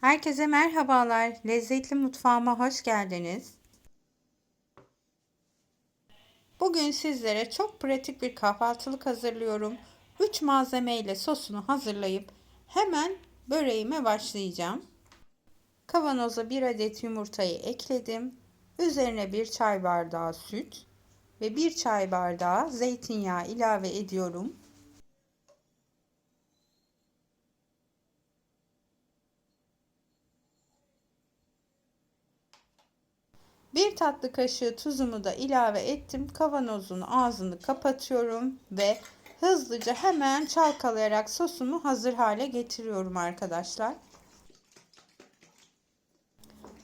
Herkese merhabalar. Lezzetli mutfağıma hoş geldiniz. Bugün sizlere çok pratik bir kahvaltılık hazırlıyorum. 3 malzeme ile sosunu hazırlayıp hemen böreğime başlayacağım. Kavanoza 1 adet yumurtayı ekledim. Üzerine 1 çay bardağı süt ve 1 çay bardağı zeytinyağı ilave ediyorum. Bir tatlı kaşığı tuzumu da ilave ettim. Kavanozun ağzını kapatıyorum ve hızlıca hemen çalkalayarak sosumu hazır hale getiriyorum arkadaşlar.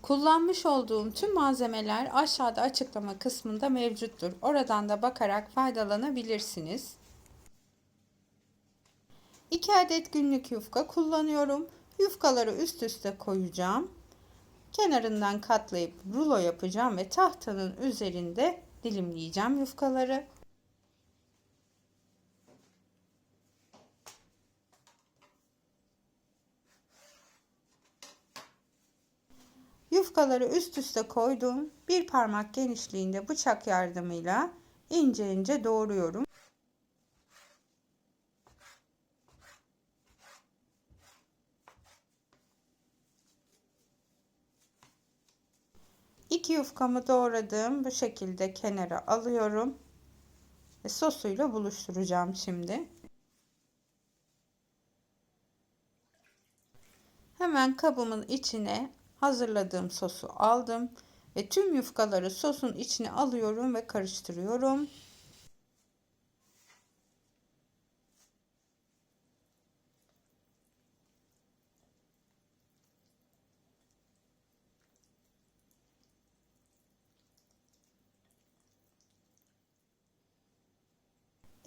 Kullanmış olduğum tüm malzemeler aşağıda açıklama kısmında mevcuttur. Oradan da bakarak faydalanabilirsiniz. 2 adet günlük yufka kullanıyorum. Yufkaları üst üste koyacağım. Kenarından katlayıp rulo yapacağım ve tahtanın üzerinde dilimleyeceğim yufkaları. Yufkaları üst üste koydum. Bir parmak genişliğinde bıçak yardımıyla ince ince doğruyorum. 2 yufkamı doğradım. Bu şekilde kenara alıyorum. Ve sosuyla buluşturacağım şimdi. Hemen kabımın içine hazırladığım sosu aldım ve tüm yufkaları sosun içine alıyorum ve karıştırıyorum.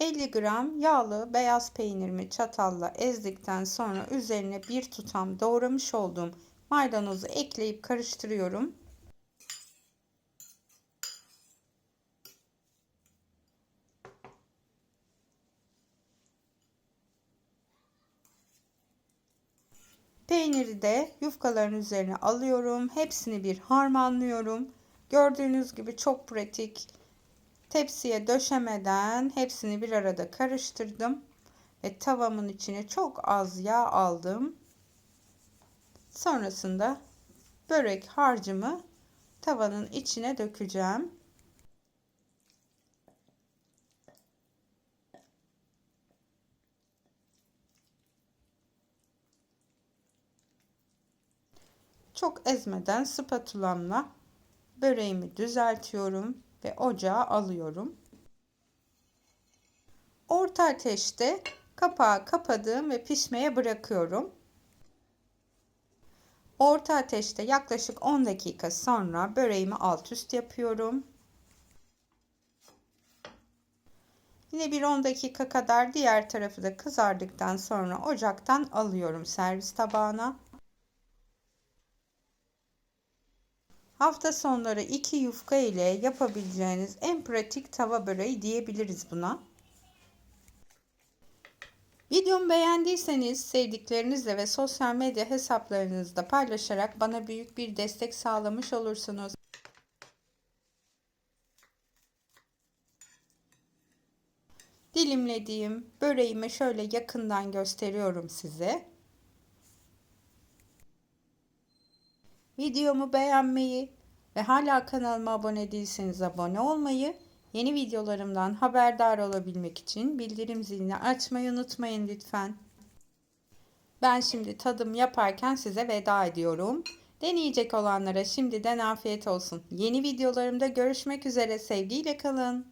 ...50 gram yağlı beyaz peynirimi çatalla ezdikten sonra üzerine bir tutam doğramış olduğum maydanozu ekleyip karıştırıyorum. Peyniri de yufkaların üzerine alıyorum. Hepsini bir harmanlıyorum. Gördüğünüz gibi çok pratik. Tepsiye döşemeden hepsini bir arada karıştırdım. Ve tavamın içine çok az yağ aldım. Sonrasında börek harcımı tavanın içine dökeceğim. Çok ezmeden spatulamla böreğimi düzeltiyorum ve ocağa alıyorum. Orta ateşte kapağı kapadım ve pişmeye bırakıyorum. Orta ateşte yaklaşık 10 dakika sonra böreğimi alt üst yapıyorum. Yine bir 10 dakika kadar diğer tarafı da kızardıktan sonra ocaktan alıyorum servis tabağına. Hafta sonları 2 yufka ile yapabileceğiniz en pratik tava böreği diyebiliriz buna. Videomu beğendiyseniz sevdiklerinizle ve sosyal medya hesaplarınızda paylaşarak bana büyük bir destek sağlamış olursunuz. Dilimlediğim böreğimi şöyle yakından gösteriyorum size. Videomu beğenmeyi ve hala kanalıma abone değilseniz abone olmayı Yeni videolarımdan haberdar olabilmek için bildirim zilini açmayı unutmayın lütfen. Ben şimdi tadım yaparken size veda ediyorum. Deneyecek olanlara şimdiden afiyet olsun. Yeni videolarımda görüşmek üzere sevgiyle kalın.